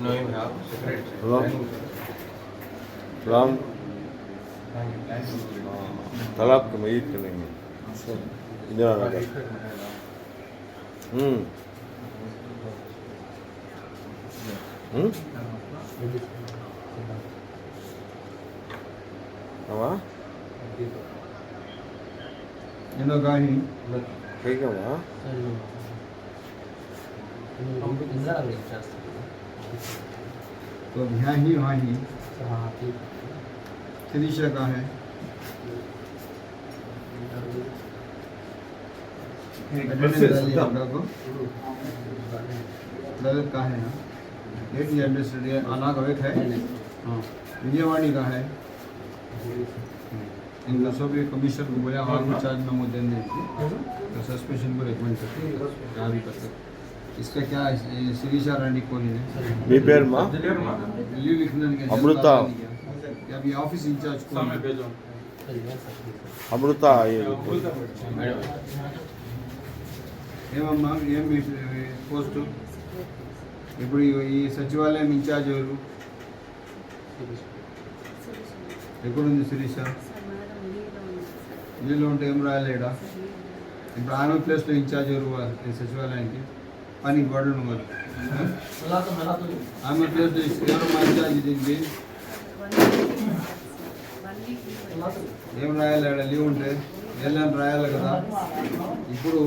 knowing how तालाब के मरीज़ करेंगे इंदिरा नगर हम्म। हम्म? हवा? इन लोग आए ठीक है वहाँ हम भी इंदिरा नगर तो यहाँ ही वहाँ ही। त्रिशा का है। आपका को ललित का है यहाँ? डेट एड्रेस आना का है। हाँ। विजयवाड़ी का है। इनका सब ये कमिश्नर को बोला और भी चार्ज मेमो देने। तो सस्पेंशन को रिकमेंड करते हैं क्या भी कर सकते इसका क्या है ये शिरीषा रानी कोहली ने మీ పేరు మా लीव लिखने के अमृता। कि अभी ऑफिस इंचार्ज कौन है? అమృత ఏమమ్మా ఏం మీ పోస్ట్ ఇప్పుడు ఈ- ఈ సచివాలయం ఇన్ఛార్జ్ ఎవరు ఎక్కడుంది శిరీష వీళ్ళు ఉంటే ఏం రాయలేడా ఇప్పుడు ఆమె ప్లేస్లో ఇన్ఛార్జ్ ఎవరు వా- ఈ సచివాలయానికి పని గొడవలు మరి ఆమె పేరు ఎవరమ్మా దీనికి ఏం రాయాలి ఆడ? లీవ్ ఉంటే? వెళ్ళని రాయాలి కదా. ఇప్పుడు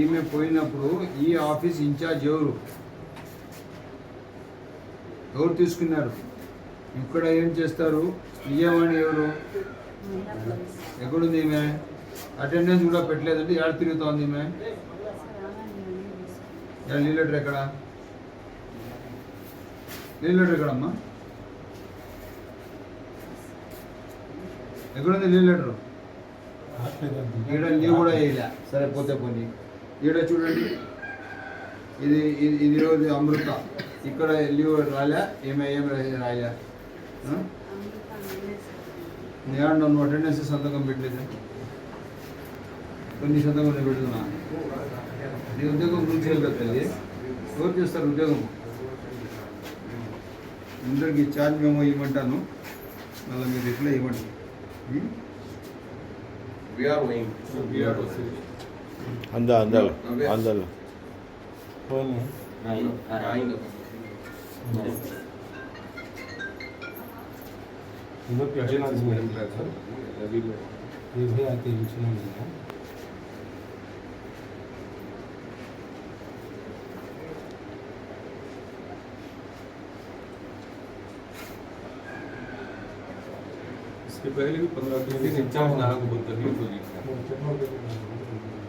ఈమె పోయినప్పుడు ఈ ఆఫీస్ ఇన్ఛార్జ్ ఎవరు? ఎవరు తీసుకున్నారు? ఇక్కడ ఏం చేస్తారు? విజయవాణి ఎవరు? ఎక్కడుంది ఈమె? అటెండెన్స్ కూడా పెట్టలేదంటే ఏడు తిరుగుతోంది ఈమె? ఎక్కడ లీవ్ లెటర్ ఎక్కడ? లీవ్ లెటర్ ఎక్కడమ్మా? ఎక్కడుంది లీవ్ లెటర్? ఈడ లీవ్ కూడా వేయలే. సరే పోతే పోనీ. ఈడ చూడండి. ఇది ఇది ఇది రోజు అమృత. ఇక్కడ లీవ్ రాలే ఏమే ఏం రాయలే. నేను నువ్వు అటెండెన్స్ సంతకం పెట్టలేదు? కొన్ని సంతకం నేను పెడుతున్నా. నీ ఉద్యోగం గురించి కదా తల్లి ఎవరు చేస్తారు ఉద్యోగం అందరికి ఛార్జ్ మేము ఇవ్వమంటాను మళ్ళీ మీరు రిప్లై ఇవ్వండి ఉం? We are going. We are going. అంద అందల అందల Nine. इधर पे हरियाणा से मिल रहा था अभी में ये भी आते हैं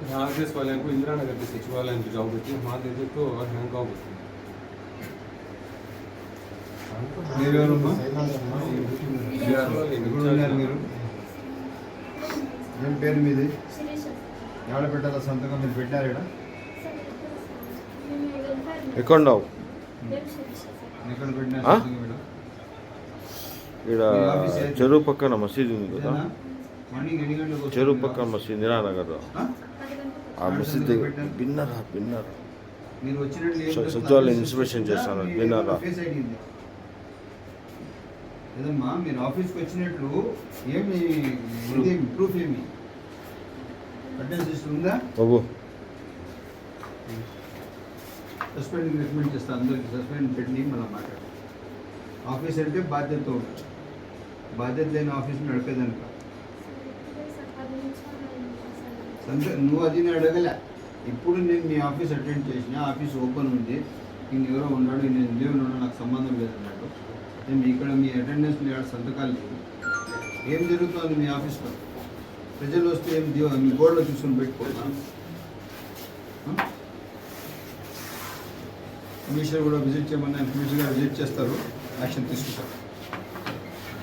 यहाँ आरएस वाले को इंदिरा नगर के सचिवालय में जाओ बच्चे वहाँ दे दे तो और यहाँ गाँव बच्चे మీరెవరమ్మా ఎక్కడ ఉన్నారు మీరు ఏం పేరు మీది ఎవడ పెట్టాల సంతకం మీరు పెట్టారు ఇక్కడ ఎక్కడ ఉన్నావు ఎక్కడ పెట్టిన ఆ? సంతకం ఇక్కడ చెరువు పక్కన మసీదు ఉంది కదా. చెరువు పక్కన మసీదు ఇందిరానగర్లో ఆ? మసీద్ బిన్నరా బిన్నరా స- చేస్తున్నారు? సచివాలయం ఇన్స్పెక్షన్ చేస్తాను. లేదమ్మా మీరు ఆఫీస్కి వచ్చినట్లు ఏమి ప్రూఫ్ ఏమి? అటెండెన్స్ లిస్ట్ ఉందా? బాబు. సస్పెండ్ రికమెండ్ చేస్తాను అందరికి సస్పెండ్ పెట్టి మనం మాట్లాడు ఆఫీస్ అంటే బాధ్యత ఉంటుంది. బాధ్యత లేని ఆఫీస్ నడిపేదనుక? అంటే నువ్వు అది నేను అడగలే. ఇప్పుడు నేను మీ ఆఫీస్ అటెండ్ చేసిన ఆఫీస్ ఓపెన్ ఉంది. ఇంక ఎవరో ఉన్నాడు నేను లీవ్ ఉన్నాడు నాకు సంబంధం లేదన్నాడు. నేను ఇక్కడ మీ అటెండెన్స్ లేడు సంతకాలు లేదు ఏం జరుగుతుంది మీ ఆఫీస్లో ప్రజలు వస్తే ఏం దివ మీ బోర్డులో చూసుకొని పెట్టుకోవాలా? కమిషనర్ కూడా విజిట్ చేయమని కమిషనర్ గారు విజిట్ చేస్తారు యాక్షన్ తీసుకుంటారు.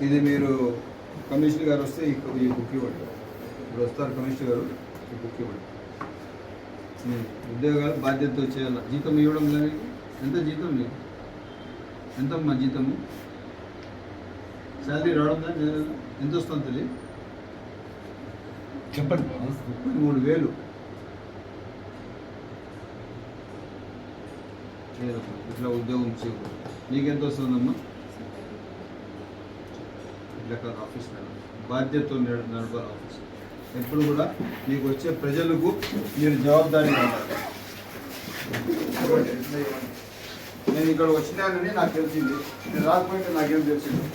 ఇది మీరు కమిషనర్ గారు వస్తే ఈ బుక్ ఇవ్వండి. ఇప్పుడు వస్తారు కమిషనర్ గారు ఈ బుక్ ఇవ్వండి. ఉద్యోగాలు బాధ్యతతో చేయాలి? జీతం ఇవ్వడం లేదు. ఎంత జీతం నీకు? ఎంత మా జీతము? శాలరీ రావడం నెల- ఎంత వస్తుంది తెలియదు చెప్పండి. ముప్పై మూడు వేలు. ఇట్లా ఉద్యోగం చేయకూడదు. నీకెంత వస్తుందమ్మా? ఇట్లా ఆఫీస్ మేడం. నడపాలి ఆఫీస్. ఎప్పుడు కూడా మీకు వచ్చే ప్రజలకు మీరు జవాబుదారీ ఉండాలి నేను ఇక్కడ వచ్చినానని నాకు తెలిసింది. నేను రాకపోయింటే నాకేం తెలిసింది.